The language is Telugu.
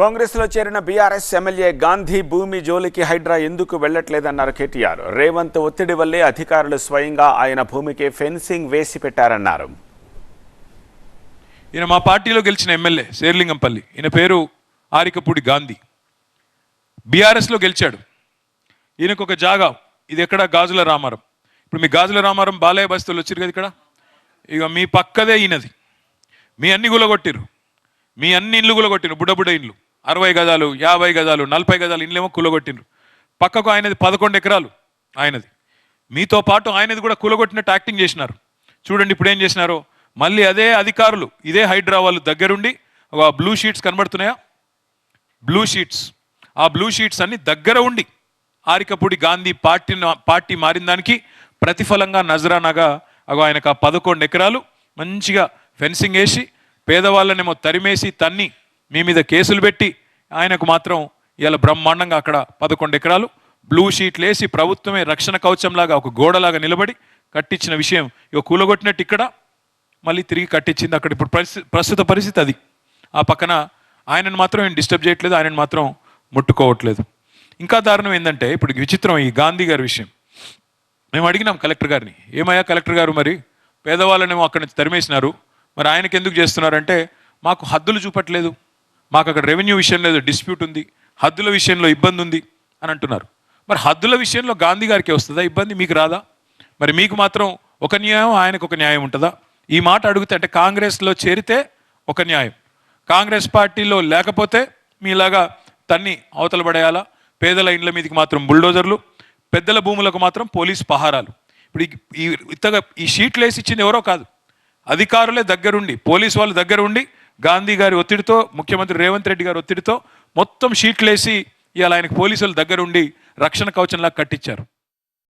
కాంగ్రెస్లో చేరిన బీఆర్ఎస్ ఎమ్మెల్యే గాంధీ భూమి జోలికి హైడ్రా ఎందుకు వెళ్ళట్లేదన్నారు కేటీఆర్. రేవంత్ ఒత్తిడి వల్లే అధికారులు స్వయంగా ఆయన భూమికి ఫెన్సింగ్ వేసి పెట్టారన్నారు. ఈయన మా పార్టీలో గెలిచిన ఎమ్మెల్యే శేర్లింగంపల్లి. ఈయన పేరు ఆరికపూడి గాంధీ. బీఆర్ఎస్లో గెలిచాడు. ఈయనకు ఒక జాగా ఇది ఎక్కడ? గాజుల రామారం. ఇప్పుడు మీ గాజుల రామారం బాలయ్య బస్తులు వచ్చారు కదా ఇక్కడ? ఇక మీ పక్కదే ఈయనది. మీ అన్ని గులగొట్టిరు మీ అన్ని ఇల్లు గులగొట్టిరు బుడ్డ బుడ్డ ఇల్లు. అరవై గజాలు యాభై గజాలు నలభై గజాలు ఇండ్లేమో కులగొట్టిండ్రు. పక్కకు ఆయనది పదకొండు ఎకరాలు ఆయనది. మీతో పాటు ఆయనది కూడా కూలగొట్టినట్టు యాక్టింగ్ చేసినారు. చూడండి ఇప్పుడు ఏం చేసినారో. మళ్ళీ అదే అధికారులు ఇదే హైడ్రా వాళ్ళు దగ్గరుండి ఒక బ్లూ షీట్స్ కనబడుతున్నాయా? బ్లూ షీట్స్ ఆ బ్లూ షీట్స్ అన్ని దగ్గర ఉండి ఆరికపూడి గాంధీ పార్టీ పార్టీ మారిన దానికి ప్రతిఫలంగా నజరానాగా అగో ఆయనకు ఆ పదకొండు ఎకరాలు మంచిగా ఫెన్సింగ్ వేసి పేదవాళ్ళనేమో తరిమేసి తన్ని మీ మీద కేసులు పెట్టి ఆయనకు మాత్రం ఇలా బ్రహ్మాండంగా అక్కడ పదకొండు ఎకరాలు బ్లూ షీట్లు వేసి ప్రభుత్వమే రక్షణ కవచంలాగా ఒక గోడలాగా నిలబడి కట్టించిన విషయం ఇక కూలగొట్టినట్టు ఇక్కడ మళ్ళీ తిరిగి కట్టించింది అక్కడ ఇప్పుడు పరిస్థితి ప్రస్తుత పరిస్థితి అది. ఆ పక్కన ఆయనను మాత్రం ఏం డిస్టర్బ్ చేయట్లేదు ఆయనను మాత్రం ముట్టుకోవట్లేదు. ఇంకా దారుణం ఏంటంటే ఇప్పుడు విచిత్రం ఈ గాంధీ గారి విషయం. మేము అడిగినాం కలెక్టర్ గారిని ఏమయ్యా కలెక్టర్ గారు మరి? పేదవాళ్ళనేమో అక్కడి నుంచి తరిమేసినారు. మరి ఆయనకి ఎందుకు చేస్తున్నారంటే మాకు హద్దులు చూపట్లేదు. మాకు అక్కడ రెవెన్యూ విషయం ఏదో డిస్ప్యూట్ ఉంది హద్దుల విషయంలో ఇబ్బంది ఉంది అని అంటున్నారు. మరి హద్దుల విషయంలో గాంధీ గారికి వస్తుందా? ఇబ్బంది మీకు రాదా? మరి మీకు మాత్రం ఒక న్యాయం ఆయనకు ఒక న్యాయం ఉంటుందా? ఈ మాట అడిగితే అంటే కాంగ్రెస్లో చేరితే ఒక న్యాయం. కాంగ్రెస్ పార్టీలో లేకపోతే మీలాగా తన్ని అవతల పడేయాలా? పేదల ఇండ్ల మీదకి మాత్రం బుల్డోజర్లు పెద్దల భూములకు మాత్రం పోలీస్ పహారాలు. ఇప్పుడు ఈ- ఈ ఇంతగా ఈ షీట్లు వేసి ఇచ్చింది ఎవరో కాదు. అధికారులే దగ్గరుండి పోలీస్ వాళ్ళు దగ్గరుండి గాంధీ గారి ఒత్తిడితో ముఖ్యమంత్రి రేవంత్ రెడ్డి గారి ఒత్తిడితో మొత్తం షీట్లు వేసి ఇవాళ ఆయనకు పోలీసులు దగ్గరుండి రక్షణ కవచంలా కట్టించారు.